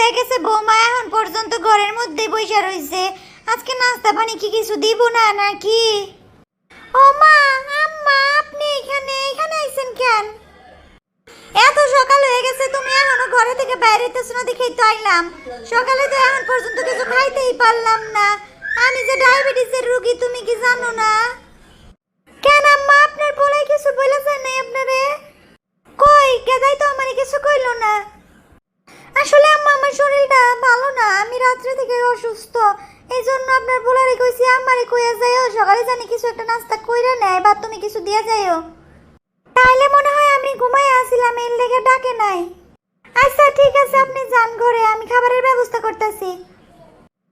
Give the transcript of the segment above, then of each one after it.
হয়ে গেছে, বৌমা এখন পর্যন্ত ঘরের মধ্যে বসে রইছে। আজকে নাস্তা পানি কি কিছু দিব না, নাকি? ও মা, আম্মা, আপনি এখানে এখানে আইছেন কেন? এত সকাল হয়ে গেছে, তুমি এখনও ঘরে থেকে বাইরে হইতেছো না দেখেই তো আইলাম। সকালে তো এখন পর্যন্ত কিছু খাইতেই পারলাম না। আমি যে ডায়াবেটিসের রোগী, তুমি কি জানো না? কেন আম্মা, আপনার বলে কিছু বলেছে নাই আপনারে কই গেদাই তো আমারে কিছু কইলো না আসলে আম্মা আমার শরীরটা ভালো না, আমি রাত্রে থেকে অসুস্থ। এই জন্য আপনার বলারে কইছি আমারে কইয়া যাইও, সকালে জানি কিছু একটা নাস্তা কইরা নেয়, বা তুমি কিছু দিয়া যাইও। তাইলে মনে হয় আমি ঘুমাই আসছিলাম এর লেগে ডাকে নাই। আচ্ছা ঠিক আছে, আপনি যান ঘরে, আমি খাবারের ব্যবস্থা করতেছি।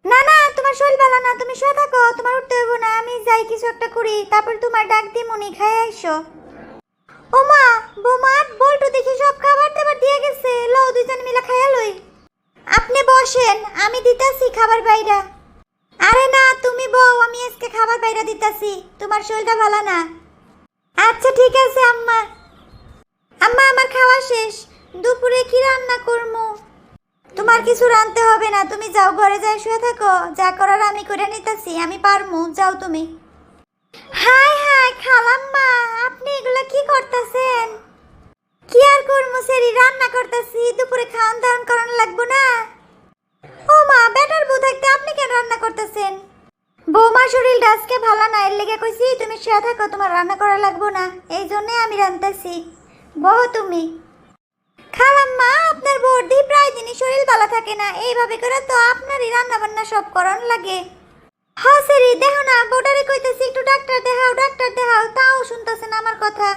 না না, তোমার শরীর ভালো না, তুমি শুয়ে থাকো, তোমার উঠতে হইব না, আমি যাই কিছু একটা করি, তারপর তোমার ডাক দিয়ে মনি খাই আইসো। ওমা, বোমা, বল্টু দেখি সব খাবার দাবার দিয়ে গেছে লও দুইজন মিলে খাইয়া লই বসেন আমি দিতাছি খাবার বাইরা। আরে না, তুমি বউ, আমি আজকে খাবার বাইরা দিতাছি। তোমার শরীরটা ভালো না। আচ্ছা ঠিক আছে, আম্মা। আম্মা, আমার খাওয়া শেষ। দুপুরে কি রান্না করব তোমার কিছু রাঁধতে হবে না। তুমি যাও, ঘরে যাই, শুয়ে থাকো। যা করার আমি করে নিতেছি। আমি পারমু। যাও তুমি। হাই হাই, খালাম্মা, আপনি এগুলা কি করতেছেন? কি আর করব সেরি? রান্না করতেছি। দুপুরে খাওয়ান দাওয়ান করানো লাগবো না? বেটার বউ থাকতে আপনি কেন রান্না করতেছেন? বৌমা শরীরটা আজকে ভালো না, এর লেগে কইছি তুমি শুয়ে থাকো, তোমার রান্না করা লাগবো না, এই জন্যে আমি রান্তাছি। বহ তুমি। খালাম মা আপনার বৌদি প্রায় দিনই শরীর ভালো থাকে না, এইভাবে করে তো আপনারই রান্না বান্না সব করন লাগে। হ্যাঁ সেরি, দেখো না, বউটারে কইতেছি একটু ডাক্তার দেখাও ডাক্তার দেখাও তাও শুনতেছেন আমার কথা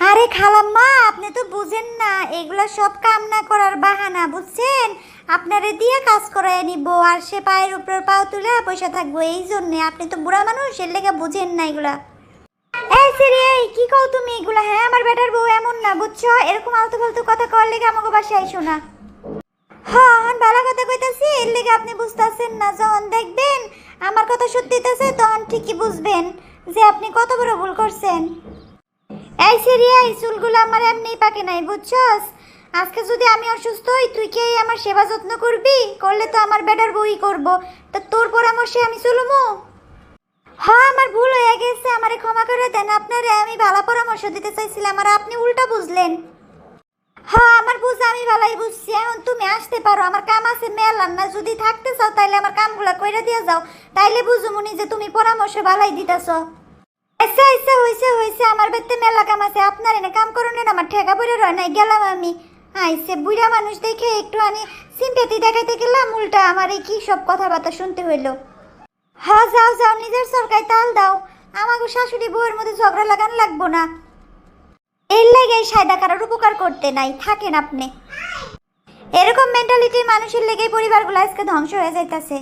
আরে খালাম্মা আপনি তো বুঝেন না, এগুলা সব কাম না করার বাহানা, বুঝছেন? আপনারে দিয়ে কাজ করায় নিব, আর সে পায়ের উপর পাও তুলে পয়সা থাকব, এই জন্যে। আপনি তো বুড়া মানুষ, এর লেগে বুঝেন না এগুলা। এই কি কও তুমি এগুলা? হ্যাঁ আমার বেটার বউ এমন না, বুঝছ? এরকম কথা কওয়ার লেগে আমাকে বাসায় আইসো না। হ্যাঁ ভালো কথা এর আপনি না, যখন দেখবেন আমার কথা সত্যি হইতাছে, তখন ঠিকই বুঝবেন যে আপনি কত বড় ভুল করছেন। এই সিরি এই চুলগুলো আমার এমনিই পাকে নাই, বুঝছস? আজকে যদি আমি অসুস্থ হই, তুই কি আমার সেবা যত্ন করবি? করলে তো আমার বেটার বই করব। তা তোর পরামর্শে আমি চলমু? হ্যাঁ আমার ভুল হয়ে গেছে, আমারে ক্ষমা করে দেন আপনারে, আমি ভালো পরামর্শ দিতে চাইছিলাম, আর আপনি উল্টা বুঝলেন। হ্যাঁ আমার বুঝ, আমি ভালোই বুঝছি, এখন তুমি আসতে পারো, আমার কাম আছে মেলার না, যদি থাকতে চাও তাইলে আমার কামগুলো কইরা দিয়ে যাও, তাইলে বুঝুমুনি যে তুমি পরামর্শ ভালাই দিতেছ। আচ্ছা আচ্ছা হয়েছে হয়েছে বেতে মেলা কাম আছে, আপনার এনে কাম করুন আমার ঠেকা পড়ে রয়, নাই গেলাম আমি। আইসে বুড়া মানুষ দেখে একটু আমি সিম্পেতি দেখাইতে গেলাম, উল্টা আমার এই কি সব কথাবার্তা শুনতে হইল। হ্যাঁ যাও যাও, নিজের সরকারি তাল দাও। আমাকে শাশুড়ি বউয়ের মধ্যে ঝগড়া লাগান লাগবো না। এর লেগে সায়দা কারোর উপকার করতে নাই, থাকেন আপনি। এরকম মেন্টালিটির মানুষের লেগেই পরিবারগুলো আজকে ধ্বংস হয়ে যাইতাছে।